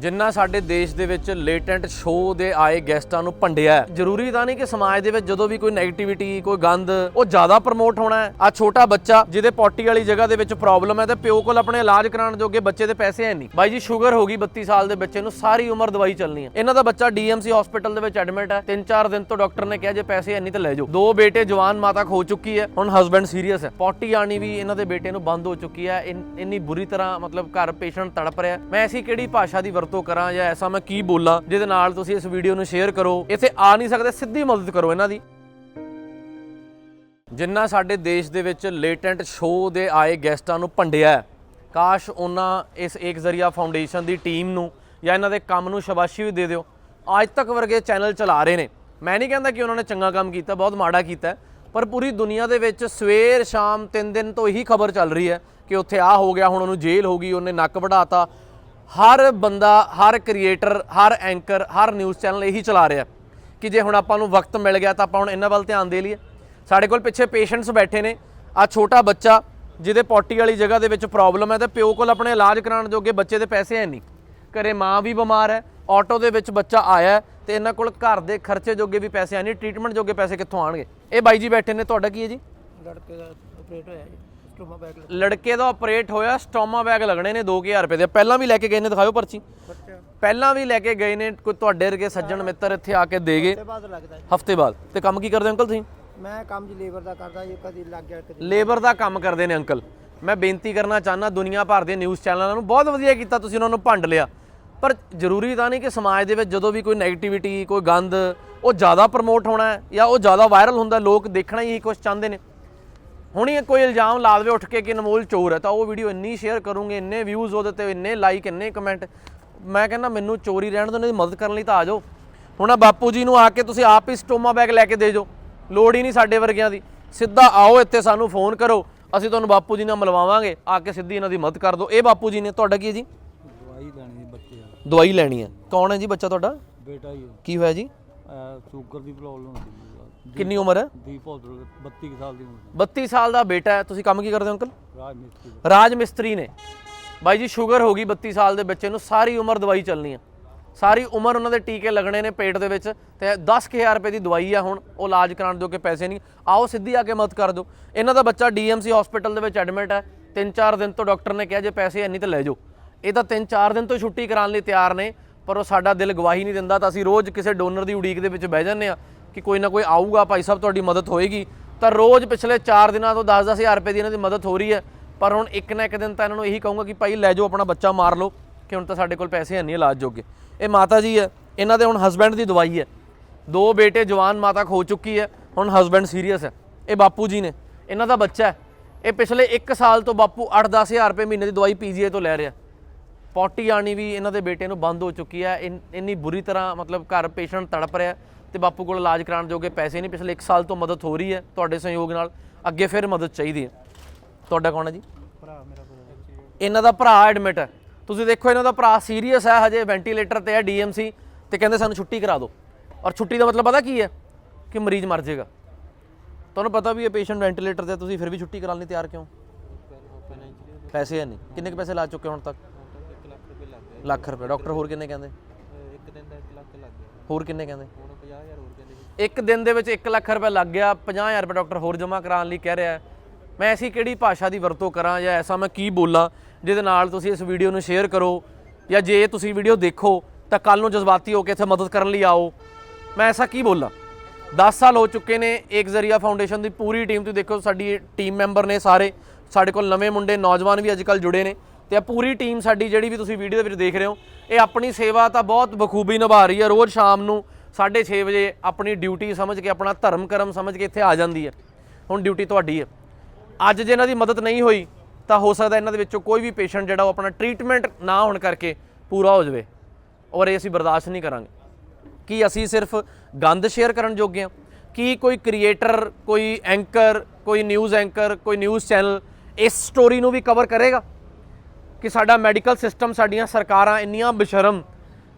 ਜਿੰਨਾ ਸਾਡੇ ਦੇਸ਼ ਦੇ ਵਿੱਚ ਲੇਟੈਂਟ ਸ਼ੋਅ ਦੇ ਆਏ ਗੈਸਟਾਂ ਨੂੰ ਭੰਡਿਆ ਹੈ। ਜ਼ਰੂਰੀ ਤਾਂ ਨਹੀਂ ਕਿ ਸਮਾਜ ਦੇ ਵਿੱਚ ਜਦੋਂ ਵੀ ਕੋਈ 네ਗੇਟਿਵਿਟੀ ਕੋਈ ਗੰਦ, ਉਹ ਜ਼ਿਆਦਾ ਪ੍ਰਮੋਟ ਹੋਣਾ ਹੈ। ਆ ਛੋਟਾ ਬੱਚਾ, ਜਿਹਦੇ ਪੋਟੀ ਵਾਲੀ ਜਗ੍ਹਾ ਦੇ ਵਿੱਚ ਪ੍ਰੋਬਲਮ ਹੈ ਤੇ ਪਿਓ ਕੋਲ ਆਪਣੇ ਇਲਾਜ ਕਰਾਉਣ ਜੋਗੇ ਬੱਚੇ ਦੇ ਪੈਸੇ ਹੈ ਨਹੀਂ। ਬਾਈ ਜੀ ਸ਼ੂਗਰ ਹੋ ਗਈ 32 ਸਾਲ ਦੇ ਬੱਚੇ ਨੂੰ, ਸਾਰੀ ਉਮਰ ਦਵਾਈ ਚੱਲਣੀ ਹੈ। ਇਹਨਾਂ ਦਾ ਬੱਚਾ ਡੀਐਮਸੀ ਹਸਪੀਟਲ ਦੇ ਵਿੱਚ ਐਡਮਿਟ ਹੈ। 3-4 ਦਿਨ ਤੋਂ ਡਾਕਟਰ ਨੇ ਕਿਹਾ, ਜੇ ਪੈਸੇ ਹੈ ਨਹੀਂ ਤਾਂ ਲੈ ਜਾਓ। ਦੋ ਬੇਟੇ ਜਵਾਨ, ਮਾਤਾ ਖੋ ਚੁੱਕੀ ਹੈ। ਹੁਣ ਹਸਬੰਡ ਸੀਰੀਅਸ ਹੈ। ਪੋਟੀ ਆਣੀ ਵੀ ਇਹਨਾਂ ਦੇ ਬੇਟੇ ਨੂੰ ਬੰਦ ਹੋ ਚੁੱਕੀ ਹੈ। ਇਨ- ਇੰਨੀ ਬੁਰੀ ਤਰ੍ਹਾਂ ਮਤਲਬ ਘਰ ਪੇਸ਼ੈਂਟ ਤੜਪ ਰਿਹਾ ਮੈਂ ਐਸੀ ਕਿਹੜੀ ਭਾਸ਼ਾ ਦੀ ਵਰਤੋਂ ਕਰਾਂ ਜਾਂ ਐਸਾ ਮੈਂ ਕੀ ਬੋਲਾਂ ਜਿਹਦੇ ਨਾਲ ਤੁਸੀਂ ਇਸ ਵੀਡੀਓ ਨੂੰ ਸ਼ੇਅਰ ਕਰੋ ਇੱਥੇ ਆ ਨਹੀਂ ਸਕਦੇ ਸਿੱਧੀ ਮਦਦ ਕਰੋ ਇਹਨਾਂ ਦੀ। ਜਿੰਨਾ ਸਾਡੇ ਦੇਸ਼ ਦੇ ਵਿੱਚ ਲੇਟੈਂਟ ਸ਼ੋਅ ਦੇ ਆਏ ਗੈਸਟਾਂ ਨੂੰ ਭੰਡਿਆ ਹੈ, ਕਾਸ਼ ਉਹਨਾਂ ਇਸ ਏਕ ਜ਼ਰੀਆ ਫਾਊਂਡੇਸ਼ਨ ਦੀ ਟੀਮ ਨੂੰ ਜਾਂ ਇਹਨਾਂ ਦੇ ਕੰਮ ਨੂੰ ਸ਼ਾਬਾਸ਼ੀ ਵੀ ਦੇ ਦਿਓ। ਅੱਜ ਤੱਕ ਵਰਗੇ ਚੈਨਲ ਚਲਾ ਰਹੇ ਨੇ। ਮੈਂ ਨਹੀਂ ਕਹਿੰਦਾ ਕਿ ਉਹਨਾਂ ਨੇ ਚੰਗਾ ਕੰਮ ਕੀਤਾ ਬਹੁਤ ਮਾੜਾ ਕੀਤਾ ਪਰ ਪੂਰੀ ਦੁਨੀਆ ਦੇ ਵਿੱਚ ਸਵੇਰ ਸ਼ਾਮ ਤਿੰਨ ਦਿਨ ਤੋਂ ਇਹੀ ਖਬਰ ਚੱਲ ਰਹੀ ਹੈ ਕਿ ਉੱਥੇ ਆ ਹੋ ਗਿਆ ਹੁਣ ਉਹਨੂੰ ਜੇਲ੍ਹ ਹੋ ਗਈ ਉਹਨੇ ਨੱਕ ਵਢਾਤਾ ਹਰ ਬੰਦਾ, ਹਰ ਕ੍ਰੀਏਟਰ ਹਰ ਐਂਕਰ ਹਰ ਨਿਊਜ਼ ਚੈਨਲ ਇਹੀ ਚਲਾ ਰਿਹਾ ਕਿ ਜੇ ਹੁਣ ਆਪਾਂ ਨੂੰ ਵਕਤ ਮਿਲ ਗਿਆ ਤਾਂ ਆਪਾਂ ਹੁਣ ਇਹਨਾਂ ਵੱਲ ਧਿਆਨ ਦੇ ਲਈਏ। ਸਾਡੇ ਕੋਲ ਪਿੱਛੇ ਪੇਸ਼ੈਂਟਸ ਬੈਠੇ ਨੇ ਆ ਛੋਟਾ ਬੱਚਾ ਜਿਹਦੇ ਪੋਟੀ ਵਾਲੀ ਜਗ੍ਹਾ ਦੇ ਵਿੱਚ ਪ੍ਰੋਬਲਮ ਹੈ ਤੇ ਪਿਓ ਕੋਲ ਆਪਣੇ ਇਲਾਜ ਕਰਾਉਣ ਜੋਗੇ ਬੱਚੇ ਦੇ ਪੈਸੇ ਹੈ ਨਹੀਂ। ਘਰੇ ਮਾਂ ਵੀ ਬਿਮਾਰ ਹੈ ਆਟੋ ਦੇ ਵਿੱਚ ਬੱਚਾ ਆਇਆ ਹੈ ਤੇ ਇਹਨਾਂ ਕੋਲ ਘਰ ਦੇ ਖਰਚੇ ਜੋਗੇ ਵੀ ਪੈਸੇ ਹੈ ਨਹੀਂ ਟ੍ਰੀਟਮੈਂਟ ਜੋਗੇ ਪੈਸੇ ਕਿੱਥੋਂ ਆਣਗੇ ਇਹ ਬਾਈ ਜੀ ਬੈਠੇ ਨੇ, ਤੁਹਾਡਾ ਕੀ ਹੈ ਜੀ? ਲੜਕੇ ਦਾ ਆਪਰੇਟ ਹੋਇਆ ਜੀ। ਸਟੋਮਾ ਬੈਗ ਲੱਗਾ। ਲੜਕੇ ਦਾ ਆਪਰੇਟ ਹੋਇਆ ਸਟੋਮਾ ਬੈਗ ਲੱਗਣੇ ਨੇ 2000 ਰੁਪਏ ਦੇ। ਪਹਿਲਾਂ ਵੀ ਲੈ ਕੇ ਗਏ ਨੇ ਦਿਖਾਓ ਪਰਚੀ। ਪਹਿਲਾਂ ਵੀ ਲੈ ਕੇ ਗਏ ਨੇ ਕੋਈ ਤੁਹਾਡੇ ਵਰਗੇ ਸੱਜਣ ਮਿੱਤਰ ਇੱਥੇ ਆ ਕੇ ਦੇ ਗਏ। ਹਫ਼ਤੇ ਬਾਅਦ ਤੇ ਕੰਮ ਕੀ ਕਰਦੇ ਅੰਕਲ ਤੁਸੀਂ? ਮੈਂ ਕੰਮ ਜੀ ਲੇਬਰ ਦਾ ਕਰਦਾ ਜੀ ਕਦੀ ਲੱਗ ਗਿਆ ਕਦੀ ਲੇਬਰ ਦਾ ਕੰਮ ਕਰਦੇ ਨੇ ਅੰਕਲ। ਮੈਂ ਬੇਨਤੀ ਕਰਨਾ ਚਾਹਨਾ ਦੁਨੀਆ ਭਰ ਦੇ ਨਿਊਜ਼ ਚੈਨਲਾਂ ਨੂੰ ਬਹੁਤ ਵਧੀਆ ਕੀਤਾ ਤੁਸੀਂ ਉਹਨਾਂ ਨੂੰ ਭੰਡ ਲਿਆ। ਪਰ ਜ਼ਰੂਰੀ ਤਾਂ ਨਹੀਂ ਕਿ ਸਮਾਜ ਦੇ ਵਿੱਚ ਜਦੋਂ ਵੀ ਕੋਈ 네ਗੇਟਿਵਿਟੀ ਕੋਈ ਗੰਦ ਉਹ ਜ਼ਿਆਦਾ ਪ੍ਰਮੋਟ ਹੋਣਾ ਹੈ ਜਾਂ ਉਹ ਜ਼ਿਆਦਾ ਵਾਇਰਲ ਹੁੰਦਾ ਲੋਕ ਦੇਖਣਾ ਹੀ ਕੁਝ ਚਾਹੁੰਦੇ ਨੇ। ਹੁਣ ਹੀ ਕੋਈ ਇਲਜ਼ਾਮ ਲਾ ਦੇਵੇ ਉੱਠ ਕੇ ਕਿ ਅਨਮੋਲ ਚੋਰ ਹੈ ਤਾਂ ਉਹ ਵੀਡੀਓ ਇੰਨੀ ਸ਼ੇਅਰ ਕਰੂੰਗੇ ਇੰਨੇ ਵਿਊਜ਼ ਉਹਦੇ ਤੇ ਇੰਨੇ ਲਾਈਕ ਇੰਨੇ ਕਮੈਂਟ ਮੈਂ ਕਹਿੰਦਾ ਮੈਨੂੰ ਚੋਰੀ ਰਹਿਣ ਤੋਂ ਦੀ ਮਦਦ ਕਰਨ ਲਈ ਤਾਂ ਆ ਜਾਓ। ਹੁਣ ਆ ਬਾਪੂ ਜੀ ਨੂੰ ਆ ਕੇ ਤੁਸੀਂ ਆਪ ਹੀ ਸਟੋਮਾ ਬੈਗ ਲੈ ਕੇ ਦੇ ਜਾਓ। ਲੋੜ ਹੀ ਨਹੀਂ ਸਾਡੇ ਵਰਗਿਆਂ ਦੀ। ਸਿੱਧਾ ਆਓ ਇੱਥੇ ਸਾਨੂੰ ਫੋਨ ਕਰੋ। ਅਸੀਂ ਤੁਹਾਨੂੰ ਬਾਪੂ ਜੀ ਨਾਲ ਮਿਲਵਾਵਾਂਗੇ। ਆ ਕੇ ਸਿੱਧੀ ਇਹਨਾਂ ਦੀ ਮਦਦ ਕਰ ਦਿਓ। ਇਹ ਬਾਪੂ ਜੀ ਨੇ ਤੁਹਾਡਾ ਕੀ ਹੈ ਜੀ? ਦਵਾਈ ਲੈਣੀ ਬੱਚੇ ਆ ਦਵਾਈ ਲੈਣੀ ਹੈ। ਕੌਣ ਹੈ ਜੀ ਬੱਚਾ ਤੁਹਾਡਾ? ਬੇਟਾ ਹੀ ਕੀ ਹੋਇਆ ਜੀ? ਸ਼ੂਗਰ ਦੀ ਪ੍ਰੋਬਲਮ ਸੀ ਕਿੰਨੀ ਉਮਰ ਹੈ? ਦੀਪ ਹੌਦਰ 32 ਕੁ ਸਾਲ ਦੀ ਉਮਰ 32 ਸਾਲ ਦਾ ਬੇਟਾ ਹੈ। ਤੁਸੀਂ ਕੰਮ ਕੀ ਕਰਦੇ ਹੋ ਅੰਕਲ? ਰਾਜ ਮਿਸਤਰੀ। ਰਾਜ ਮਿਸਤਰੀ ਨੇ। ਬਾਈ ਜੀ ਸ਼ੂਗਰ ਹੋ ਗਈ 32 ਸਾਲ ਦੇ ਬੱਚੇ ਨੂੰ ਸਾਰੀ ਉਮਰ ਦਵਾਈ ਚੱਲਣੀ ਆ। ਸਾਰੀ ਉਮਰ ਉਹਨਾਂ ਦੇ ਟੀਕੇ ਲੱਗਣੇ ਨੇ ਪੇਟ ਦੇ ਵਿੱਚ ਤੇ 10000 ਰੁਪਏ ਦੀ ਦਵਾਈ ਆ ਹੁਣ ਉਹ ਇਲਾਜ ਕਰਾਉਣ ਜੋਗੇ ਪੈਸੇ ਨਹੀਂ। ਆਓ ਸਿੱਧੀ ਆ ਕੇ ਮਦਦ ਕਰ ਦਿਓ। ਇਹਨਾਂ ਦਾ ਬੱਚਾ ਡੀਐਮਸੀ ਹਸਪੀਟਲ ਦੇ ਵਿੱਚ ਐਡਮਿਟ ਹੈ। 3-4 ਦਿਨ ਤੋਂ ਡਾਕਟਰ ਨੇ ਕਿਹਾ ਜੇ ਪੈਸੇ ਹੈ ਨਹੀਂ ਤਾਂ ਲੈ ਜਾਓ। ਇਹ ਤਾਂ 3-4 ਦਿਨ ਤੋਂ ਛੁੱਟੀ ਕਰਾਉਣ ਲਈ ਤਿਆਰ ਨੇ ਪਰ ਉਹ ਸਾਡਾ ਦਿਲ ਗਵਾਹੀ ਨਹੀਂ ਦਿੰਦਾ ਤਾਂ ਅਸੀਂ ਰੋਜ਼ ਕਿਸੇ ਡੋਨਰ ਦੀ ਉਡੀਕ ਦੇ ਵਿੱਚ ਬਹਿ ਜਾਂਦੇ ਆ ਕਿ ਕੋਈ ਨਾ ਕੋਈ ਆਊਗਾ ਭਾਈ ਸਾਹਿਬ, ਤੁਹਾਡੀ ਮਦਦ ਹੋਏਗੀ। ਤਾਂ ਰੋਜ਼ ਪਿਛਲੇ 4 ਦਿਨਾਂ ਤੋਂ 10-10000 ਰੁਪਏ ਦੀ ਇਹਨਾਂ ਦੀ ਮਦਦ ਹੋ ਰਹੀ ਹੈ। ਪਰ ਹੁਣ ਇੱਕ ਨਾ ਇੱਕ ਦਿਨ ਤਾਂ ਇਹਨਾਂ ਨੂੰ ਇਹੀ ਕਹੂੰਗਾ ਕਿ ਭਾਈ ਲੈ ਜਾਓ, ਆਪਣਾ ਬੱਚਾ ਮਾਰ ਲਓ, ਕਿ ਹੁਣ ਤਾਂ ਸਾਡੇ ਕੋਲ ਪੈਸੇ ਹੈ ਨਹੀਂ ਇਲਾਜ ਜੋਗੇ। ਇਹ ਮਾਤਾ ਜੀ ਹੈ, ਇਹਨਾਂ ਦੇ ਹੁਣ ਹਸਬੰਡ ਦੀ ਦਵਾਈ ਹੈ। ਦੋ ਬੇਟੇ ਜਵਾਨ ਮਾਤਾ ਖੋ ਚੁੱਕੀ ਹੈ, ਹੁਣ ਹਸਬੰਡ ਸੀਰੀਅਸ ਹੈ। ਇਹ ਬਾਪੂ ਜੀ ਨੇ, ਇਹਨਾਂ ਦਾ ਬੱਚਾ ਹੈ। ਇਹ ਪਿਛਲੇ 1 ਸਾਲ ਤੋਂ ਬਾਪੂ 8-10000 ਰੁਪਏ ਮਹੀਨੇ ਦੀ ਦਵਾਈ ਪੀਜੀਆਈ ਤੋਂ ਲੈ ਰਿਹਾ। ਪੋਟੀ ਆਣੀ ਵੀ ਇਹਨਾਂ ਦੇ ਬੇਟੇ ਨੂੰ ਬੰਦ ਹੋ ਚੁੱਕੀ ਹੈ। ਇਨ- ਇੰਨੀ ਬੁਰੀ ਤਰ੍ਹਾਂ ਮਤਲਬ ਘਰ ਪੇਸ਼ੈਂਟ ਤੜਪ ਰਿਹਾ। ਤੇ ਬਾਪੂ ਕੋਲ ਇਲਾਜ ਕਰਾਉਣ ਜੋਗੇ ਪੈਸੇ ਨਹੀਂ ਪਿਛਲੇ 1 ਸਾਲ ਤੋਂ ਮਦਦ ਹੋ ਰਹੀ ਹੈ ਤੁਹਾਡੇ ਸਹਿਯੋਗ ਨਾਲ। ਅੱਗੇ ਫਿਰ ਮਦਦ ਚਾਹੀਦੀ ਹੈ। ਤੁਹਾਡਾ ਕੌਣ ਹੈ ਜੀ? ਭਰਾ ਮੇਰਾ ਭਰਾ ਇਹਨਾਂ ਦਾ ਭਰਾ ਐਡਮਿਟ ਹੈ। ਤੁਸੀਂ ਦੇਖੋ ਇਹਨਾਂ ਦਾ ਭਰਾ ਸੀਰੀਅਸ ਹੈ ਹਜੇ ਵੈਂਟੀਲੇਟਰ ਤੇ ਹੈ ਡੀਐਮਸੀ ਤੇ ਕਹਿੰਦੇ ਸਾਨੂੰ ਛੁੱਟੀ ਕਰਾ ਦਿਓ। ਔਰ ਛੁੱਟੀ ਦਾ ਮਤਲਬ ਪਤਾ ਕੀ ਹੈ? ਕਿ ਮਰੀਜ਼ ਮਰ ਜਾਏਗਾ। ਤੁਹਾਨੂੰ ਪਤਾ ਵੀ ਇਹ ਪੇਸ਼ੈਂਟ ਵੈਂਟੀਲੇਟਰ ਤੇ ਤੁਸੀਂ ਫਿਰ ਵੀ ਛੁੱਟੀ ਕਰਾਉਣ ਲਈ ਤਿਆਰ ਕਿਉਂ? ਪੈਸੇ ਹੈ ਨਹੀਂ। ਕਿੰਨੇ ਕੁ ਪੈਸੇ ਲਾ ਚੁੱਕੇ ਹੁਣ ਤੱਕ? ਲੱਖ ਰੁਪਏ ਡਾਕਟਰ ਹੋਰ ਕਿੰਨੇ ਕਹਿੰਦੇ? ਇੱਕ ਦਿਨ ਦਾ 1 ਲੱਖ ਲੱਗ ਗਿਆ। ਹੋਰ ਕਿੰਨੇ ਕਹਿੰਦੇ? ਹੁਣ 50000 ਹੋਰ ਕਹਿੰਦੇ ਇੱਕ ਦਿਨ ਦੇ ਵਿੱਚ 1 ਲੱਖ ਰੁਪਏ ਲੱਗ ਗਿਆ 50000 ਰੁਪਏ ਡਾਕਟਰ ਹੋਰ ਜਮ੍ਹਾਂ ਕਰਾਉਣ ਲਈ ਕਹਿ ਰਿਹਾ ਹੈ। ਮੈਂ ਐਸੀ ਕਿਹੜੀ ਭਾਸ਼ਾ ਦੀ ਵਰਤੋਂ ਕਰਾਂ ਜਾਂ ਐਸਾ ਮੈਂ ਕੀ ਬੋਲਾਂ ਜਿਹਦੇ ਨਾਲ ਤੁਸੀਂ ਇਸ ਵੀਡੀਓ ਨੂੰ ਸ਼ੇਅਰ ਕਰੋ ਜਾਂ ਜੇ ਤੁਸੀਂ ਵੀਡੀਓ ਦੇਖੋ ਤਾਂ ਕੱਲ ਨੂੰ ਜਜ਼ਬਾਤੀ ਹੋ ਕੇ ਇੱਥੇ ਮਦਦ ਕਰਨ ਲਈ ਆਓ। ਮੈਂ ਐਸਾ ਕੀ ਬੋਲਾਂ? 10 ਸਾਲ ਹੋ ਚੁੱਕੇ ਨੇ ਏਕ ਜ਼ਰੀਆ ਫਾਊਂਡੇਸ਼ਨ ਦੀ ਪੂਰੀ ਟੀਮ ਤੁਸੀਂ ਦੇਖੋ ਸਾਡੀ ਟੀਮ ਮੈਂਬਰ ਨੇ ਸਾਰੇ ਸਾਡੇ ਕੋਲ ਨਵੇਂ ਮੁੰਡੇ ਨੌਜਵਾਨ ਵੀ ਅੱਜਕੱਲ ਜੁੜੇ ਨੇ। ਤੇ ਇਹ ਪੂਰੀ ਟੀਮ ਸਾਡੀ ਜਿਹੜੀ ਵੀ ਤੁਸੀਂ ਵੀਡੀਓ ਦੇ ਵਿੱਚ ਦੇਖ ਰਹੇ ਹੋ, ਇਹ ਆਪਣੀ ਸੇਵਾ ਤਾਂ ਬਹੁਤ ਬਖੂਬੀ ਨਿਭਾ ਰਹੀ ਹੈ ਰੋਜ਼ ਸ਼ਾਮ ਨੂੰ 6:30 ਵਜੇ ਆਪਣੀ ਡਿਊਟੀ ਸਮਝ ਕੇ, ਆਪਣਾ ਧਰਮ ਕਰਮ ਸਮਝ ਕੇ ਇੱਥੇ ਆ ਜਾਂਦੀ ਹੈ। ਹੁਣ ਡਿਊਟੀ ਤੁਹਾਡੀ ਹੈ। ਅੱਜ ਜੇ ਇਹਨਾਂ ਦੀ ਮਦਦ ਨਹੀਂ ਹੋਈ, ਤਾਂ ਹੋ ਸਕਦਾ ਇਹਨਾਂ ਦੇ ਵਿੱਚੋਂ ਕੋਈ ਵੀ ਪੇਸ਼ੈਂਟ ਜਿਹੜਾ ਉਹ ਆਪਣਾ ਟ੍ਰੀਟਮੈਂਟ ਨਾ ਹੋਣ ਕਰਕੇ ਪੂਰਾ ਹੋ ਜਾਵੇ। ਔਰ ਇਹ ਅਸੀਂ ਬਰਦਾਸ਼ਤ ਨਹੀਂ ਕਰਾਂਗੇ। ਕੀ ਅਸੀਂ ਸਿਰਫ ਗੰਦ ਸ਼ੇਅਰ ਕਰਨ ਜੋਗੇ ਹਾਂ? ਕੀ ਕੋਈ ਕ੍ਰੀਏਟਰ ਕੋਈ ਐਂਕਰ ਕੋਈ ਨਿਊਜ਼ ਐਂਕਰ ਕੋਈ ਨਿਊਜ਼ ਚੈਨਲ ਇਸ ਸਟੋਰੀ ਨੂੰ ਵੀ ਕਵਰ ਕਰੇਗਾ? ਕਿ ਸਾਡਾ ਮੈਡੀਕਲ ਸਿਸਟਮ ਸਾਡੀਆਂ ਸਰਕਾਰਾਂ ਇੰਨੀਆਂ ਬਸ਼ਰਮ,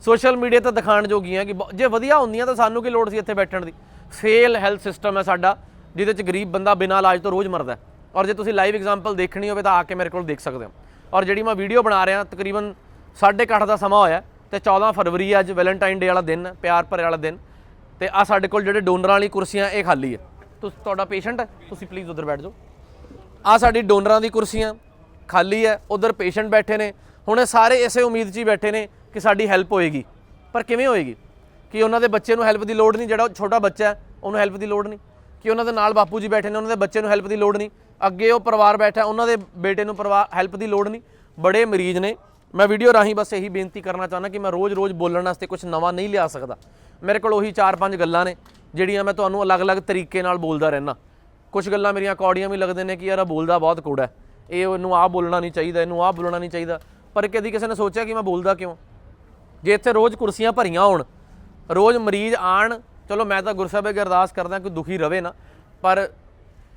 ਸੋਸ਼ਲ ਮੀਡੀਆ ਤੇ ਦਿਖਾਣ ਜੋਗੀਆਂ ਕਿ ਜੇ ਵਧੀਆ ਹੁੰਦੀਆਂ ਤਾਂ ਸਾਨੂੰ ਕੀ ਲੋੜ ਸੀ ਇੱਥੇ ਬੈਠਣ ਦੀ? ਫੇਲ ਹੈਲਥ ਸਿਸਟਮ ਹੈ ਸਾਡਾ, ਜਿਹਦੇ ਚ ਗਰੀਬ ਬੰਦਾ ਬਿਨਾਂ ਇਲਾਜ ਤੋਂ ਰੋਜ਼ ਮਰਦਾ ਔਰ ਜੇ ਤੁਸੀਂ ਲਾਈਵ ਐਗਜ਼ਾਮਪਲ ਦੇਖਣੀ ਹੋਵੇ ਤਾਂ ਆ ਕੇ ਮੇਰੇ ਕੋਲ ਦੇਖ ਸਕਦੇ ਹੋ। ਔਰ ਜਿਹੜੀ ਮੈਂ ਵੀਡੀਓ ਬਣਾ ਰਿਹਾ, ਤਕਰੀਬਨ 8:30 ਦਾ ਸਮਾਂ ਹੋਇਆ ਤੇ 14 ਫਰਵਰੀ ਅੱਜ ਵੈਲੈਂਟਾਈਨ ਡੇ ਵਾਲਾ ਦਿਨ ਹੈ ਪਿਆਰ ਭਰੇ ਵਾਲਾ ਦਿਨ। ਤੇ ਆ ਸਾਡੇ ਕੋਲ ਜਿਹੜੇ ਡੋਨਰਾਂ ਵਾਲੀ ਕੁਰਸੀਆਂ, ਇਹ ਖਾਲੀ ਹੈ। ਤੁਸੀਂ, ਤੁਹਾਡਾ ਪੇਸ਼ੈਂਟ ਹੈ? ਤੁਸੀਂ ਪਲੀਜ਼ ਉਧਰ ਬੈਠ ਜਾਓ। ਆ ਸਾਡੀ ਡੋਨਰਾਂ ਦੀ ਕੁਰਸੀਆਂ ਖਾਲੀ ਹੈ, ਉਧਰ ਪੇਸ਼ੈਂਟ ਬੈਠੇ ਨੇ। ਹੁਣ ਇਹ ਸਾਰੇ ਇਸੇ ਉਮੀਦ 'ਚ ਹੀ ਬੈਠੇ ਨੇ ਕਿ ਸਾਡੀ ਹੈਲਪ ਹੋਏਗੀ। ਪਰ ਕਿਵੇਂ ਹੋਏਗੀ? ਕਿ ਉਹਨਾਂ ਦੇ ਬੱਚੇ ਨੂੰ ਹੈਲਪ ਦੀ ਲੋੜ ਨਹੀਂ, ਜਿਹੜਾ ਛੋਟਾ ਬੱਚਾ ਹੈ, ਉਹਨੂੰ ਹੈਲਪ ਦੀ ਲੋੜ ਨਹੀਂ। ਕਿ ਉਹਨਾਂ ਦੇ ਨਾਲ ਬਾਪੂ ਜੀ ਬੈਠੇ ਨੇ, ਉਹਨਾਂ ਦੇ ਬੱਚੇ ਨੂੰ ਹੈਲਪ ਦੀ ਲੋੜ ਨਹੀਂ। ਅੱਗੇ ਉਹ ਪਰਿਵਾਰ ਬੈਠਾ ਉਹਨਾਂ ਦੇ ਬੇਟੇ ਨੂੰ ਪਰਿਵਾਰ ਹੈਲਪ ਦੀ ਲੋੜ ਨਹੀਂ। ਬੜੇ ਮਰੀਜ਼ ਨੇ। ਮੈਂ ਵੀਡੀਓ ਰਾਹੀਂ ਬਸ ਇਹੀ ਬੇਨਤੀ ਕਰਨਾ ਚਾਹੁੰਦਾ ਕਿ ਮੈਂ ਰੋਜ਼-ਰੋਜ਼ ਬੋਲਣ ਵਾਸਤੇ ਕੁਝ ਨਵਾਂ ਨਹੀਂ ਲਿਆ ਸਕਦਾ। ਮੇਰੇ ਕੋਲ ਉਹੀ 4-5 ਗੱਲਾਂ ਨੇ, ਜਿਹੜੀਆਂ ਮੈਂ ਤੁਹਾਨੂੰ ਅਲੱਗ-ਅਲੱਗ ਤਰੀਕੇ ਨਾਲ ਬੋਲਦਾ ਰਹਿਣਾ ਕੁਝ ਗੱਲਾਂ ਮੇਰੀਆਂ ਕੌੜੀਆਂ ਵੀ ਲੱਗਦੇ ਨੇ ਕਿ ਯਾਰ ਇਹ ਬੋਲਦਾ ਬਹੁਤ ਕੂੜਾ ਹੈ। ਇਹ ਉਹਨੂੰ ਆਹ ਬੋਲਣਾ ਨਹੀਂ ਚਾਹੀਦਾ, ਇਹਨੂੰ ਆਹ ਬੋਲਣਾ ਨਹੀਂ ਚਾਹੀਦਾ। ਪਰ ਕਦੀ ਕਿਸੇ ਨੇ ਸੋਚਿਆ ਕਿ ਮੈਂ ਬੋਲਦਾ ਕਿਉਂ? ਜੇ ਇੱਥੇ ਰੋਜ਼ ਕੁਰਸੀਆਂ ਭਰੀਆਂ ਹੋਣ, ਰੋਜ਼ ਮਰੀਜ਼ ਆਣ, ਚਲੋ ਮੈਂ ਤਾਂ ਗੁਰਸਾਹਿਬ ਅੱਗੇ ਅਰਦਾਸ ਕਰਦਾ ਕਿ ਦੁਖੀ ਰਵੇ ਨਾ, ਪਰ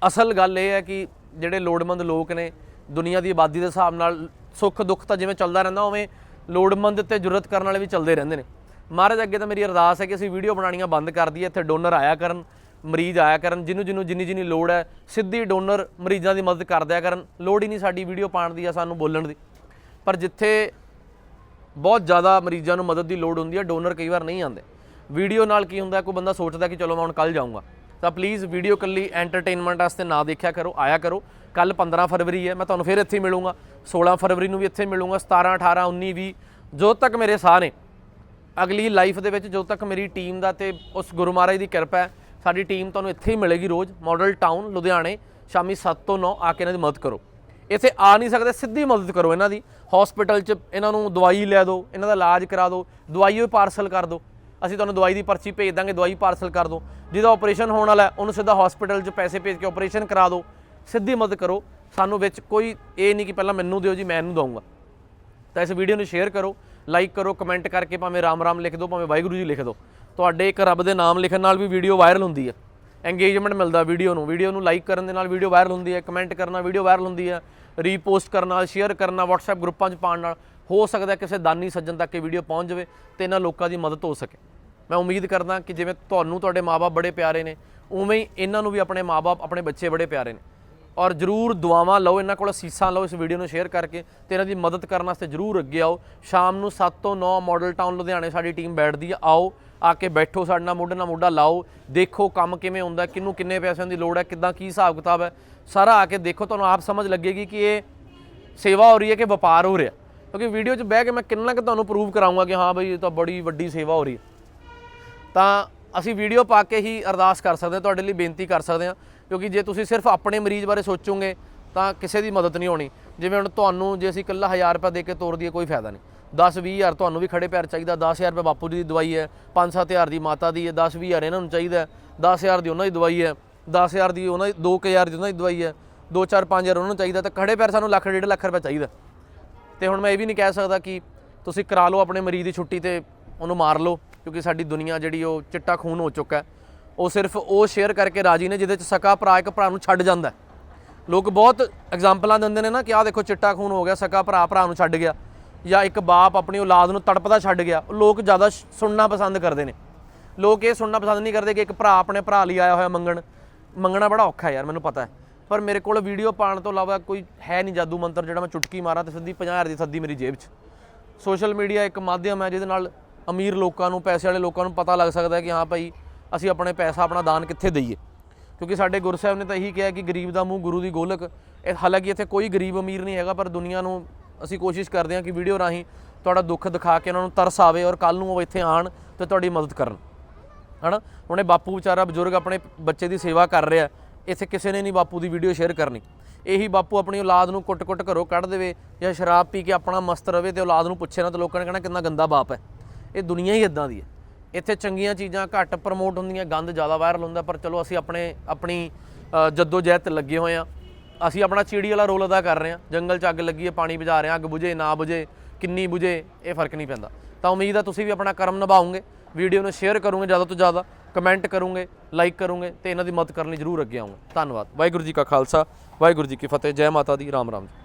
ਅਸਲ ਗੱਲ ਇਹ ਹੈ ਕਿ ਜਿਹੜੇ ਲੋੜਵੰਦ ਲੋਕ ਨੇ, ਦੁਨੀਆ ਦੀ ਆਬਾਦੀ ਦੇ ਹਿਸਾਬ ਨਾਲ ਸੁੱਖ ਦੁੱਖ ਤਾਂ ਜਿਵੇਂ ਚੱਲਦਾ ਰਹਿੰਦਾ, ਉਵੇਂ ਲੋੜਵੰਦ ਤੇ ਜ਼ਰੂਰਤ ਕਰਨ ਵਾਲੇ ਵੀ ਚੱਲਦੇ ਰਹਿੰਦੇ ਨੇ। ਮਹਾਰਾਜ, ਅੱਗੇ ਤਾਂ ਮੇਰੀ ਅਰਦਾਸ ਹੈ ਕਿ ਅਸੀਂ ਵੀਡੀਓ ਬਣਾਉਣੀਆਂ ਬੰਦ ਕਰ ਦਈਏ, ਇੱਥੇ ਡੋਨਰ ਆਇਆ ਕਰਨ ਮਰੀਜ਼ ਆਇਆ ਕਰਨ, ਜਿਹਨੂੰ ਜਿਹਨੂੰ ਜਿੰਨੀ ਜਿੰਨੀ ਲੋੜ ਹੈ, ਸਿੱਧੀ ਡੋਨਰ ਮਰੀਜ਼ਾਂ ਦੀ ਮਦਦ ਕਰ ਦਿਆ ਕਰਨ। ਲੋੜ ਹੀ ਨਹੀਂ ਸਾਡੀ ਵੀਡੀਓ ਪਾਉਣ ਦੀ ਆ ਸਾਨੂੰ ਬੋਲਣ ਦੀ। ਪਰ ਜਿੱਥੇ ਬਹੁਤ ਜ਼ਿਆਦਾ ਮਰੀਜ਼ਾਂ ਨੂੰ ਮਦਦ ਦੀ ਲੋੜ ਹੁੰਦੀ ਹੈ, ਡੋਨਰ ਕਈ ਵਾਰ ਨਹੀਂ ਆਉਂਦੇ। ਵੀਡੀਓ ਨਾਲ ਕੀ ਹੁੰਦਾ, ਕੋਈ ਬੰਦਾ ਸੋਚਦਾ ਕਿ ਚਲੋ ਮੈਂ ਹੁਣ ਕੱਲ ਜਾਊਂਗਾ। ਤਾਂ ਪਲੀਜ਼ ਵੀਡੀਓ ਕੱਲੀ ਐਂਟਰਟੇਨਮੈਂਟ ਵਾਸਤੇ ਨਾ ਦੇਖਿਆ ਕਰੋ, ਆਇਆ ਕਰੋ। ਕੱਲ 15 ਫਰਵਰੀ ਹੈ, ਮੈਂ ਤੁਹਾਨੂੰ ਫਿਰ ਇੱਥੇ ਮਿਲੂੰਗਾ। 16 ਫਰਵਰੀ ਨੂੰ ਵੀ ਇੱਥੇ ਮਿਲੂੰਗਾ 17 18 19 20 ਜੋ ਤੱਕ ਮੇਰੇ ਸਾਹ ਨੇ। ਅਗਲੀ ਲਾਈਫ ਦੇ ਵਿੱਚ ਜਦੋਂ ਤੱਕ ਮੇਰੀ ਟੀਮ ਦਾ ਤੇ ਉਸ ਗੁਰੂ ਮਹਾਰਾਜ ਦੀ ਕਿਰਪਾ ਹੈ ਸਾਡੀ ਟੀਮ ਤੁਹਾਨੂੰ ਇੱਥੇ ਹੀ ਮਿਲੇਗੀ ਰੋਜ਼ ਮਾਡਲ ਟਾਊਨ ਲੁਧਿਆਣੇ, ਸ਼ਾਮੀ 7 ਤੋਂ 9 ਆ ਕੇ ਇਹਨਾਂ ਦੀ ਮਦਦ ਕਰੋ। ਇੱਥੇ ਆ ਨਹੀਂ ਸਕਦੇ, ਸਿੱਧੀ ਮਦਦ ਕਰੋ ਇਹਨਾਂ ਦੀ। ਹਸਪੀਟਲ 'ਚ ਇਹਨਾਂ ਨੂੰ ਦਵਾਈ ਲੈ ਦਿਓ, ਇਹਨਾਂ ਦਾ ਇਲਾਜ ਕਰਾ ਦਿਓ, ਦਵਾਈ ਉਹ ਪਾਰਸਲ ਕਰ ਦਿਓ। ਅਸੀਂ ਤੁਹਾਨੂੰ ਦਵਾਈ ਦੀ ਪਰਚੀ ਭੇਜ ਦਾਂਗੇ, ਦਵਾਈ ਪਾਰਸਲ ਕਰ ਦਿਓ। ਜਿਹਦਾ ਆਪਰੇਸ਼ਨ ਹੋਣ ਵਾਲਾ ਉਹਨੂੰ ਸਿੱਧਾ ਹਸਪੀਟਲ 'ਚ ਪੈਸੇ ਭੇਜ ਕੇ ਆਪਰੇਸ਼ਨ ਕਰਾ ਦਿਓ। ਸਿੱਧੀ ਮਦਦ ਕਰੋ। ਸਾਨੂੰ ਵਿੱਚ ਕੋਈ ਇਹ ਨਹੀਂ ਕਿ ਪਹਿਲਾਂ ਮੈਨੂੰ ਦਿਓ ਜੀ, ਮੈਂ ਇਹਨੂੰ ਦਊਂਗਾ। ਤਾਂ ਇਸ ਵੀਡੀਓ ਨੂੰ ਸ਼ੇਅਰ ਕਰੋ ਲਾਈਕ ਕਰੋ ਕਮੈਂਟ ਕਰਕੇ ਭਾਵੇਂ ਰਾਮ ਰਾਮ ਲਿਖ ਦਿਓ, ਭਾਵੇਂ ਵਾਹਿਗੁਰੂ ਜੀ ਲਿਖ ਦਿਓ। ਤੁਹਾਡੇ ਇੱਕ ਰੱਬ ਦੇ ਨਾਮ ਲਿਖਣ ਨਾਲ ਵੀ ਵੀਡੀਓ ਵਾਇਰਲ ਹੁੰਦੀ ਹੈ ਐਂਗੇਜਮੈਂਟ ਮਿਲਦਾ ਵੀਡੀਓ ਨੂੰ। ਵੀਡੀਓ ਨੂੰ ਲਾਈਕ ਕਰਨ ਦੇ ਨਾਲ ਵੀਡੀਓ ਵਾਇਰਲ ਹੁੰਦੀ ਹੈ ਕਮੈਂਟ ਕਰਨਾ ਵੀਡੀਓ ਵਾਇਰਲ ਹੁੰਦੀ ਹੈ ਰੀਪੋਸਟ ਕਰਨਾ ਨਾਲ ਸ਼ੇਅਰ ਕਰਨਾ WhatsApp ਗਰੁੱਪਾਂ 'ਚ ਪਾਉਣ ਨਾਲ। ਹੋ ਸਕਦਾ ਕਿਸੇ ਦਾਨੀ ਸੱਜਣ ਤੱਕ ਇਹ ਵੀਡੀਓ ਪਹੁੰਚ ਜਾਵੇ ਤੇ ਇਹਨਾਂ ਲੋਕਾਂ ਦੀ ਮਦਦ ਹੋ ਸਕੇ। ਮੈਂ ਉਮੀਦ ਕਰਦਾ ਕਿ ਜਿਵੇਂ ਤੁਹਾਨੂੰ ਤੁਹਾਡੇ ਮਾਪੇ ਬੜੇ ਪਿਆਰੇ ਨੇ, ਉਵੇਂ ਹੀ ਇਹਨਾਂ ਨੂੰ ਵੀ ਆਪਣੇ ਮਾਪੇ ਆਪਣੇ ਬੱਚੇ ਬੜੇ ਪਿਆਰੇ ਨੇ। ਔਰ ਜਰੂਰ ਦੁਆਵਾਂ ਲਓ, ਇਹਨਾਂ ਕੋਲ ਅਸੀਸਾਂ ਲਓ ਇਸ ਵੀਡੀਓ ਨੂੰ ਸ਼ੇਅਰ ਕਰਕੇ ਤੇ ਇਹਨਾਂ ਦੀ ਮਦਦ ਕਰਨ ਵਾਸਤੇ ਜਰੂਰ ਅੱਗੇ ਆਓ। ਸ਼ਾਮ ਨੂੰ 7 ਤੋਂ 9 ਮਾਡਲ ਟਾਊਨ ਲੁਧਿਆਣੇ ਸਾਡੀ ਟੀਮ ਬੈਠਦੀ ਆ। ਆਓ, ਆ ਕੇ ਬੈਠੋ ਸਾਡੇ ਨਾਲ, ਮੋਢੇ ਨਾਲ ਮੋਢਾ ਲਾਓ। ਦੇਖੋ ਕੰਮ ਕਿਵੇਂ ਹੁੰਦਾ, ਕਿਹਨੂੰ ਕਿੰਨੇ ਪੈਸਿਆਂ ਦੀ ਲੋੜ ਹੈ, ਕਿੱਦਾਂ ਕੀ ਹਿਸਾਬ ਕਿਤਾਬ ਹੈ। ਸਾਰਾ ਆ ਕੇ ਦੇਖੋ, ਤੁਹਾਨੂੰ ਆਪ ਸਮਝ ਲੱਗੇਗੀ ਕਿ ਇਹ ਸੇਵਾ ਹੋ ਰਹੀ ਹੈ ਕਿ ਵਪਾਰ ਹੋ ਰਿਹਾ। ਕਿਉਂਕਿ ਵੀਡੀਓ 'ਚ ਬਹਿ ਕੇ ਮੈਂ ਕਿੰਨਾ ਕੁ ਤੁਹਾਨੂੰ ਪ੍ਰੂਵ ਕਰਾਉਂਗਾ ਕਿ ਹਾਂ ਬਈ ਇਹ ਤਾਂ ਬੜੀ ਵੱਡੀ ਸੇਵਾ ਹੋ ਰਹੀ ਹੈ। ਤਾਂ ਅਸੀਂ ਵੀਡੀਓ ਪਾ ਕੇ ਹੀ ਅਰਦਾਸ ਕਰ ਸਕਦੇ ਹਾਂ, ਤੁਹਾਡੇ ਲਈ ਬੇਨਤੀ ਕਰ ਸਕਦੇ ਹਾਂ। ਕਿਉਂਕਿ ਜੇ ਤੁਸੀਂ ਸਿਰਫ ਆਪਣੇ ਮਰੀਜ਼ ਬਾਰੇ ਸੋਚੋਗੇ, ਤਾਂ ਕਿਸੇ ਦੀ ਮਦਦ ਨਹੀਂ ਹੋਣੀ। ਜਿਵੇਂ ਹੁਣ ਤੁਹਾਨੂੰ, ਜੇ ਅਸੀਂ ਇਕੱਲਾ 1000 ਰੁਪਏ ਦੇ ਕੇ ਤੋਰ ਦਈਏ, ਕੋਈ ਫਾਇਦਾ ਨਹੀਂ। 10 ਹਜ਼ਾਰ ਤੁਹਾਨੂੰ ਵੀ ਖੜੇ ਪੈਰ ਚਾਹੀਦਾ 10000 ਰੁਪਏ ਬਾਪੂ ਜੀ ਦੀ ਦਵਾਈ ਹੈ 5-7000 ਦੀ ਮਾਤਾ ਦੀ ਹੈ 10 ਹਜ਼ਾਰ ਇਹਨਾਂ ਨੂੰ ਚਾਹੀਦਾ ਹੈ 10000 ਦੀ ਉਹਨਾਂ ਦੀ ਦਵਾਈ ਹੈ 10000 ਦੀ ਉਹਨਾਂ ਦੀ 2000 ਦੀ ਉਹਨਾਂ ਦੀ ਦਵਾਈ ਹੈ 2-4-5000 ਉਹਨਾਂ ਨੂੰ ਚਾਹੀਦਾ, ਤਾਂ ਖੜੇ ਪੈਰ ਸਾਨੂੰ ਲੱਖ ਡੇਢ ਲੱਖ ਰੁਪਏ ਚਾਹੀਦਾ। ਤੇ ਹੁਣ ਮੈਂ ਇਹ ਵੀ ਨਹੀਂ ਕਹਿ ਸਕਦਾ ਕਿ ਤੁਸੀਂ ਕਰਾ ਲਓ ਆਪਣੇ ਮਰੀਜ਼ ਦੀ ਛੁੱਟੀ ਤੇ ਉਹਨੂੰ ਮਾਰ ਲਓ, ਕਿਉਂਕਿ ਸਾਡੀ ਦੁਨੀਆ ਜਿਹੜੀ ਉਹ ਚਿੱਟਾ ਖੂਨ ਹੋ ਚੁੱਕਾ ਹੈ। ਉਹ ਸਿਰਫ ਉਹ ਸ਼ੇਅਰ ਕਰਕੇ ਰਾਜੀ ਨੇ, ਜਿਹਦੇ ਚ ਸਕਾ ਭਰਾ ਇੱਕ ਭਰਾ ਨੂੰ ਛੱਡ ਜਾਂਦਾ ਲੋਕ ਬਹੁਤ ਐਗਜ਼ਾਮਪਲਾਂ ਦਿੰਦੇ ਨੇ ਨਾ ਕਿ ਆਹ ਦੇਖੋ ਚਿੱਟਾ ਖੂਨ ਹੋ ਗਿਆ, ਸਕਾ ਭਰਾ ਭਰਾ ਨੂੰ ਛੱਡ ਗਿਆ, ਜਾਂ ਇੱਕ ਬਾਪ ਆਪਣੀ ਔਲਾਦ ਨੂੰ ਤੜਪਦਾ ਛੱਡ ਗਿਆ। ਉਹ ਲੋਕ ਜ਼ਿਆਦਾ ਸ਼- ਸੁਣਨਾ ਪਸੰਦ ਕਰਦੇ ਨੇ। ਲੋਕ ਇਹ ਸੁਣਨਾ ਪਸੰਦ ਨਹੀਂ ਕਰਦੇ ਕਿ ਇੱਕ ਭਰਾ ਆਪਣੇ ਭਰਾ ਲਈ ਆਇਆ ਹੋਇਆ ਮੰਗਣ। ਮੰਗਣਾ ਬੜਾ ਔਖਾ ਹੈ ਯਾਰ, ਮੈਨੂੰ ਪਤਾ ਹੈ। ਪਰ ਮੇਰੇ ਕੋਲ ਵੀਡੀਓ ਪਾਉਣ ਤੋਂ ਇਲਾਵਾ ਕੋਈ ਹੈ ਨਹੀਂ ਜਾਦੂ ਮੰਤਰ ਜਿਹੜਾ ਮੈਂ ਚੁਟਕੀ ਮਾਰਾਂ ਤੇ ਸਿੱਧੀ 50000 ਦੀ ਸੱਦੀ ਮੇਰੀ ਜੇਬ 'ਚ। ਸੋਸ਼ਲ ਮੀਡੀਆ ਇੱਕ ਮਾਧਿਅਮ ਹੈ ਜਿਹਦੇ ਨਾਲ ਅਮੀਰ ਲੋਕਾਂ ਨੂੰ, ਪੈਸੇ ਵਾਲੇ ਲੋਕਾਂ ਨੂੰ ਪਤਾ ਲੱਗ ਸਕਦਾ ਹੈ ਕਿ ਹਾਂ ਭਾਈ ਅਸੀਂ ਆਪਣੇ ਪੈਸਾ, ਆਪਣਾ ਦਾਨ ਕਿੱਥੇ ਦਈਏ? ਕਿਉਂਕਿ ਸਾਡੇ ਗੁਰੂ ਸਾਹਿਬ ਨੇ ਤਾਂ ਇਹੀ ਕਿਹਾ ਕਿ ਗਰੀਬ ਦਾ ਮੂੰਹ ਗੁਰੂ ਦੀ ਗੋਲਕ। ਇਹ ਹਾਲਾਂਕਿ ਇੱਥੇ ਕੋਈ ਗਰੀਬ ਅਮੀਰ ਨਹੀਂ ਹੈਗਾ, ਪਰ ਦੁਨੀਆ ਨੂੰ ਅਸੀਂ ਕੋਸ਼ਿਸ਼ ਕਰਦੇ ਹਾਂ ਕਿ ਵੀਡੀਓ ਰਾਹੀਂ ਤੁਹਾਡਾ ਦੁੱਖ ਦਿਖਾ ਕੇ ਉਹਨਾਂ ਨੂੰ ਤਰਸ ਆਵੇ ਔਰ ਕੱਲ ਨੂੰ ਉਹ ਇੱਥੇ ਆਣ ਤੇ ਤੁਹਾਡੀ ਮਦਦ ਕਰਨ। ਹਨਾ? ਹੁਣ ਇਹ ਬਾਪੂ ਵਿਚਾਰਾ ਬਜ਼ੁਰਗ ਆਪਣੇ ਬੱਚੇ ਦੀ ਸੇਵਾ ਕਰ ਰਿਹਾ। ਇੱਥੇ ਕਿਸੇ ਨੇ ਨਹੀਂ ਬਾਪੂ ਦੀ ਵੀਡੀਓ ਸ਼ੇਅਰ ਕਰਨੀ। ਇਹੀ ਬਾਪੂ ਆਪਣੀ ਔਲਾਦ ਨੂੰ ਕੁੱਟ-ਕੁੱਟ ਘਰੋਂ ਕੱਢ ਦੇਵੇ ਜਾਂ ਸ਼ਰਾਬ ਪੀ ਕੇ ਆਪਣਾ ਮਸਤ ਰਵੇ ਤੇ ਔਲਾਦ ਨੂੰ ਪੁੱਛੇ ਨਾ ਤਾਂ ਲੋਕਾਂ ਨੇ ਕਹਿਣਾ ਕਿੰਨਾ ਗੰਦਾ ਬਾਪ ਹੈ। ਇਹ ਦੁਨੀਆ ਹੀ ਇਦਾਂ ਦੀ ਹੈ। ਇੱਥੇ ਚੰਗੀਆਂ ਚੀਜ਼ਾਂ ਘੱਟ ਪ੍ਰਮੋਟ ਹੁੰਦੀਆਂ, ਗੰਦ ਜ਼ਿਆਦਾ ਵਾਇਰਲ ਹੁੰਦਾ, ਪਰ ਚਲੋ ਅਸੀਂ ਆਪਣੇ, ਆਪਣੀ ਜੱਦੋ ਜਹਿਦ ਲੱਗੇ ਹੋਏ ਆ ਅਸੀਂ ਆਪਣਾ ਚੀੜੀ ਵਾਲਾ ਰੋਲ ਅਦਾ ਕਰ ਰਹੇ ਹਾਂ। ਜੰਗਲ 'ਚ ਅੱਗ ਲੱਗੀ ਹੈ, ਪਾਣੀ ਬੁਝਾ ਰਹੇ ਹਾਂ, ਅੱਗ ਬੁਝੇ, ਨਾ ਬੁਝੇ, ਕਿੰਨੀ ਬੁਝੇ, ਇਹ ਫ਼ਰਕ ਨਹੀਂ ਪੈਂਦਾ। ਤਾਂ ਉਮੀਦ ਆ ਤੁਸੀਂ ਵੀ ਆਪਣਾ ਕਰਮ ਨਿਭਾਉਂਗੇ ਵੀਡੀਓ ਨੂੰ ਸ਼ੇਅਰ ਕਰੋਗੇ ਜ਼ਿਆਦਾ ਤੋਂ ਜ਼ਿਆਦਾ ਕਮੈਂਟ ਕਰੋਗੇ ਲਾਈਕ ਕਰੋਗੇ ਤੇ ਇਹਨਾਂ ਦੀ ਮਦਦ ਕਰਨ ਲਈ ਜ਼ਰੂਰ ਅੱਗੇ ਆਉਂਗੇ ਧੰਨਵਾਦ। ਵਾਹਿਗੁਰੂ ਜੀ ਕਾ ਖਾਲਸਾ, ਵਾਹਿਗੁਰੂ ਜੀ ਕੀ ਫਤਿਹ, ਜੈ ਮਾਤਾ ਦੀ, ਰਾਮ ਰਾਮ ਜੀ।